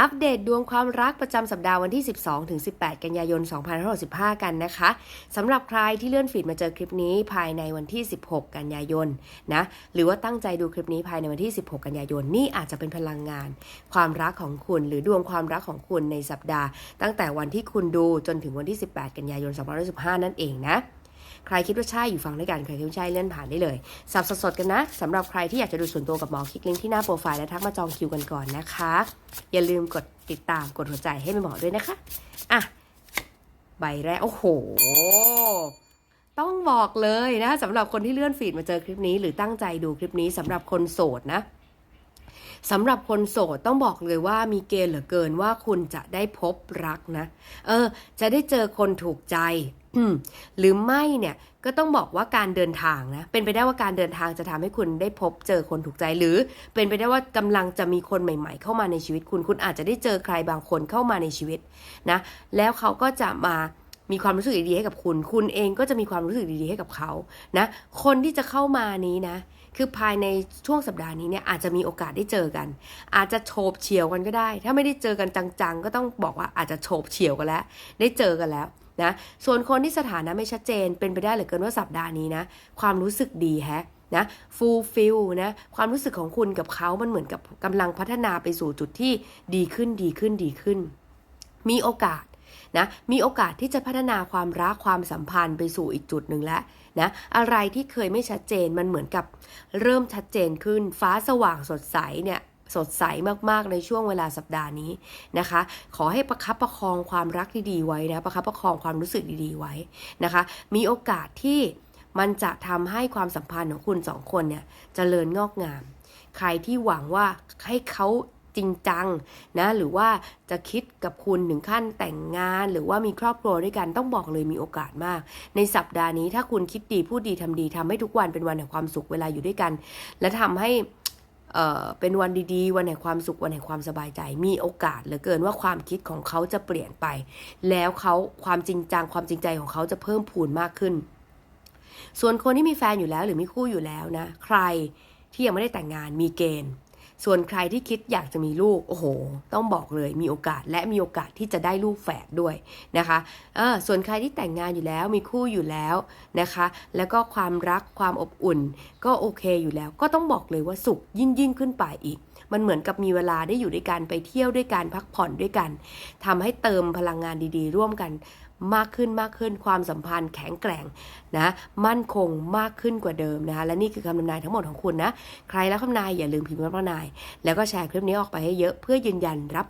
อัปเดตดวงความรักประจำสัปดาห์วันที่ 12ถึง18 กันยายน 2565 กันนะคะ สำหรับใครที่เลื่อนฟีดมาเจอคลิปนี้ภายในวันที่ 16 กันยายนนะ หรือว่าตั้งใจดูคลิปนี้ภายในวันที่ 16 กันยายน นี่อาจจะเป็นพลังงาน ความรักของคุณ หรือดวงความรักของคุณในสัปดาห์ ตั้งแต่วันที่คุณดูจนถึงวันที่ 18 กันยายน 2565 นั่นเองนะ ใครคิดว่าใช่อยู่ฟังด้วยกันใครคิดว่าใช่เลื่อนผ่านได้เลยสับสดๆกันนะสำหรับใครที่อยากจะดูส่วนตัวกับหมอคลิกลิงก์ที่หน้าโปรไฟล์และทักมาจองคิวกันก่อนนะคะ อย่าลืมกดติดตามกดหัวใจให้เป็นหมอด้วยนะคะอะใบแรกโอ้โหต้องบอกเลยนะสำหรับคนที่เลื่อนฟีดมาเจอคลิปนี้ หรือตั้งใจดูคลิปนี้สำหรับคนโสดนะ สำหรับคนโสดต้องบอกเลยว่ามีเกณฑ์เหลือเกินว่าคุณจะได้พบรักนะ เออ จะได้เจอคนถูกใจหรือไม่เนี่ยก็ต้องบอกว่าการเดินทางนะ เป็นไปได้ว่าการเดินทางจะทำให้คุณได้พบเจอคนถูกใจ หรือเป็นไปได้ว่ากำลังจะมีคนใหม่ ๆ เข้ามาในชีวิตคุณคุณอาจจะได้เจอใครบางคนเข้ามาในชีวิตนะ แล้วเขาก็จะมา มีความรู้สึกดีๆให้กับคุณ คุณเองก็จะมีความรู้สึกดีๆให้กับเขานะ คนที่จะเข้ามานี้นะ คือภายในช่วงสัปดาห์นี้เนี่ยอาจจะมีโอกาสได้เจอกัน อาจจะโฉบเฉี่ยวกันก็ได้ ถ้าไม่ได้เจอกันจังๆ ก็ต้องบอกว่าอาจจะโฉบเฉี่ยวกันแล้ว ได้เจอกันแล้วนะ ส่วนคนที่สถานะไม่ชัดเจนเป็นไปได้เหลือเกินว่าสัปดาห์นี้นะ ความรู้สึกดีแฮะนะฟูลฟิลนะความรู้สึกของคุณกับเขามันเหมือนกับกำลังพัฒนาไปสู่จุดที่ดีขึ้นดีขึ้นดีขึ้น มีโอกาส นะมีโอกาสที่จะพัฒนาความรักความสัมพันธ์ไปสู่อีกจุดหนึ่งแล้วนะอะไรที่เคยไม่ชัดเจนมันเหมือนกับเริ่มชัดเจนขึ้น ฟ้าสว่างสดใสเนี่ยสดใสมากๆในช่วงเวลาสัปดาห์นี้นะคะ ขอให้ประคับประคองความรักดีๆไว้นะประคับประคองความรู้สึกดีๆไว้นะคะ มีโอกาสที่มันจะทำให้ความสัมพันธ์ของคุณสองคนเนี่ยจเจริญงอกงาม ใครที่หวังว่าให้เขา จริงจังนะหรือว่าจะคิดกับคุณถึงขั้นแต่งงาน หรือว่ามีครอบครัวด้วยกันต้องบอกเลยมีโอกาสมาก ในสัปดาห์นี้ถ้าคุณคิดดีพูดดีทำดีทำให้ทุกวันเป็นวันแห่งความสุขเวลาอยู่ด้วยกัน และทำให้เเป็นวันดีๆ วันแห่งความสุข วันแห่งความสบายใจ มีโอกาสเหลือเกินว่าความคิดของเขาจะเปลี่ยนไป แล้วเขาความจริงจังความจริงใจของเขาจะเพิ่มพูนมากขึ้น ส่วนคนที่มีแฟนอยู่แล้วหรือมีคู่อยู่แล้วนะ ใครที่ยังไม่ได้แต่งงานมีเกณฑ์ ส่วนใครที่คิดอยากจะมีลูก โอ้โห ต้องบอกเลยมีโอกาสและมีโอกาสที่จะได้ลูกแฝดด้วยนะคะเออส่วนใครที่แต่งงานอยู่แล้วมีคู่อยู่แล้วนะคะ แล้วก็ความรักความอบอุ่น ก็โอเคอยู่แล้ว ก็ต้องบอกเลยว่าสุขยิ่งยิ่งขึ้นไปอีก มันเหมือนกับมีเวลาได้อยู่ด้วยกันไปเที่ยวด้วยกันพักผ่อนด้วยกันทำให้เติมพลังงานดีๆ ร่วมกันมากขึ้นมากขึ้นความสัมพันธ์แข็งแกร่งนะมั่นคงมากขึ้นกว่าเดิมนะคะและนี่คือคำทำนายทั้งหมดของคุณนะ ใครรับคำนายอย่าลืมพิมพ์คำทำนาย แล้วก็แชร์คลิปนี้ออกไปให้เยอะเพื่อยืนยันรับ